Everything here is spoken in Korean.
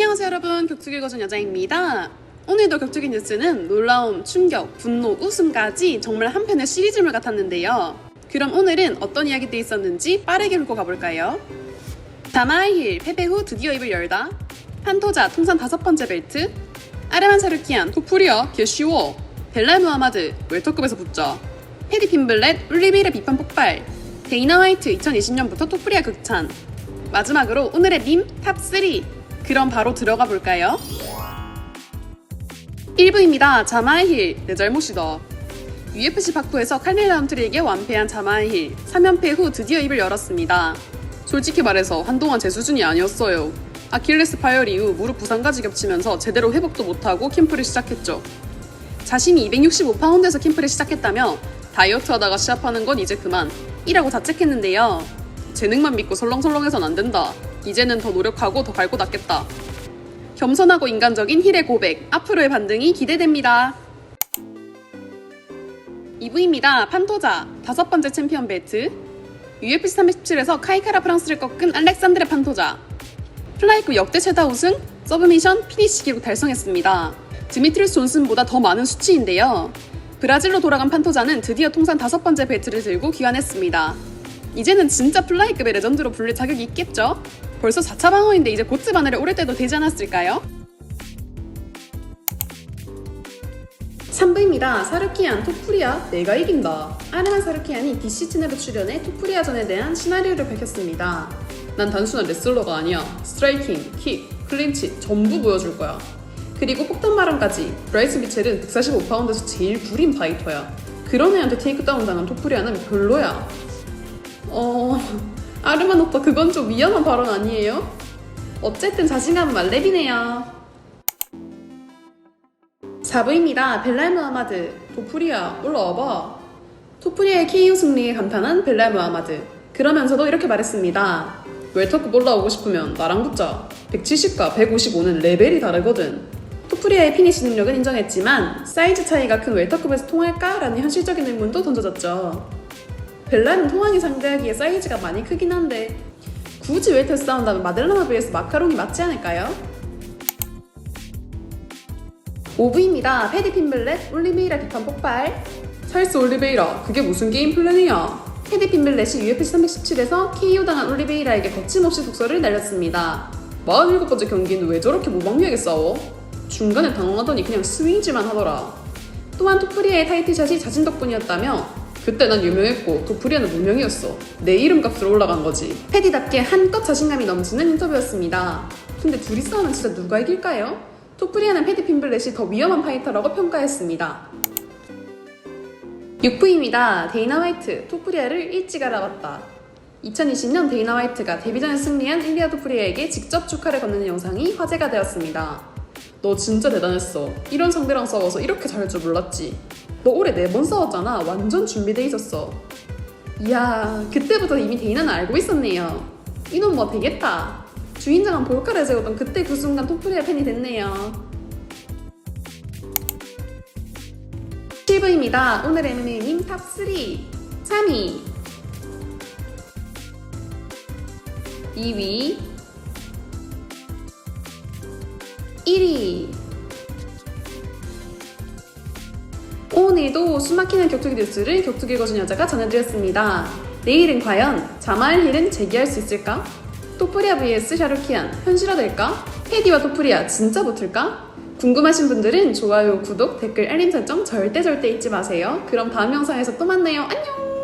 안녕하세요 여러분. 격투기 읽어준 여자입니다. 오늘도 격투기 뉴스는 놀라움, 충격, 분노, 웃음까지 정말 한 편의 시리즈물 같았는데요. 그럼 오늘은 어떤 이야기들이 있었는지 빠르게 훑고 가볼까요? 다마이힐 패배 후 드디어 입을 열다. 판토자 통산 다섯 번째 벨트. 아르만 사르키안 토프리어 개 쉬워 벨랄 무하마드 웰터급에서 붙자 헤디 핀블렛 울리베이라 비판 폭발. 데이나 화이트 2020년부터 토프리아 극찬. 마지막으로 오늘의 밈 탑3 그럼 바로 들어가 볼까요? 1부입니다. 자마힐 내 잘못이다. UFC 파쿠에서 칼릴 람트리에게 완패한 자마힐 3연패 후 드디어 입을 열었습니다. 솔직히 말해서 한동안 제 수준이 아니었어요. 아킬레스 파열 이후 무릎 부상까지 겹치면서 제대로 회복도 못하고 캠프를 시작했죠. 자신이 265파운드에서 캠프를 시작했다며 다이어트 하다가 시합하는 건 이제 그만 이라고 자책했는데요. 재능만 믿고 설렁설렁해선 안 된다. 이제는 더 노력하고 더 갈고 닦겠다. 겸손하고 인간적인 힐의 고백, 앞으로의 반등이 기대됩니다. 2부입니다. 판토자, 다섯 번째 챔피언 벨트. UFC 317에서 카이카라 프랑스를 꺾은 알렉산드레 판토자. 플라이급 역대 최다 우승, 서브미션, 피니시 기록 달성했습니다. 드미트리스 존슨보다 더 많은 수치인데요. 브라질로 돌아간 판토자는 드디어 통산 다섯 번째 벨트를 들고 귀환했습니다. 이제는 진짜 플라이급의 레전드로 불릴 자격이 있겠죠? 벌써 4차 방어인데 이제 고트 바늘을 오를 때도 되지 않았을까요? 3부입니다. 사르키안, 토프리아, 내가 이긴다. 아르만 사르키안이 디시즌으로 출연해 토프리아전에 대한 시나리오를 밝혔습니다. 난 단순한 레슬러가 아니야. 스트라이킹, 킥, 클린치 전부 보여줄 거야. 그리고 폭탄 발언까지. 브라이스 미첼은 145파운드에서 제일 구린 파이터야. 그런 애한테 테이크다운 당한 토프리아는 별로야. 어... 아르만 오빠 그건 좀 위험한 발언 아니에요? 어쨌든 자신감은 말렙이네요. 4부입니다. 벨랄 무하마드. 도프리아 올라와봐. 토프리아의 KO 승리에 감탄한 벨랄 무하마드. 그러면서도 이렇게 말했습니다. 웰터급 올라오고 싶으면 나랑 붙자. 170과 155는 레벨이 다르거든. 토프리아의 피니시 능력은 인정했지만 사이즈 차이가 큰 웰터급에서 통할까? 라는 현실적인 의문도 던져졌죠. 벨라는 통황이 상대하기에 사이즈가 많이 크긴 한데 굳이 웨이트 싸운다면 마델라나 비해서 마카롱이 맞지 않을까요? 5부입니다. 패디 핀블렛, 올리베이라 비판 폭발 찰스 올리베이라 그게 무슨 게임 플랜이야 패디 핀블렛이 UFC 317에서 KO 당한 올리베이라에게 거침없이 독서를 날렸습니다 47번째 경기는 왜 저렇게 무방비하게 싸워? 중간에 당황하더니 그냥 스윙질만 하더라 또한 토프리아의 타이틀샷이 자신 덕분이었다며 그때 난 유명했고 도프리아는 무명이었어. 내 이름값으로 올라간 거지. 패디답게 한껏 자신감이 넘치는 인터뷰였습니다. 근데 둘이 싸우면 진짜 누가 이길까요? 토프리아는 패디 핀블렛이 더 위험한 파이터라고 평가했습니다. 6부입니다. 데이나 화이트, 토프리아를 일찍 알아봤다. 2020년 데이나 화이트가 데뷔전에 승리한 일리아 토프리아에게 직접 축하를 건네는 영상이 화제가 되었습니다. 너 진짜 대단했어. 이런 상대랑 싸워서 이렇게 잘할 줄 몰랐지. 너 올해 네 번 싸웠잖아. 완전 준비돼 있었어. 이야, 그때부터 이미 데이나는 알고 있었네요. 이놈 뭐 되겠다. 주인장한 볼카를 세우던 그때 그 순간 토프리아 팬이 됐네요. 7부입니다. 오늘 MMA님 탑3. 3위. 2위. 1위. 오늘도 숨막히는 격투기 뉴스를 격투기 거준 여자가 전해드렸습니다. 내일은 과연 자말힐은 재기할 수 있을까? 토프리아 vs 샤루키안 현실화될까? 테디와 토프리아 진짜 붙을까? 궁금하신 분들은 좋아요, 구독, 댓글, 알림 설정 절대 절대 잊지 마세요. 그럼 다음 영상에서 또 만나요. 안녕!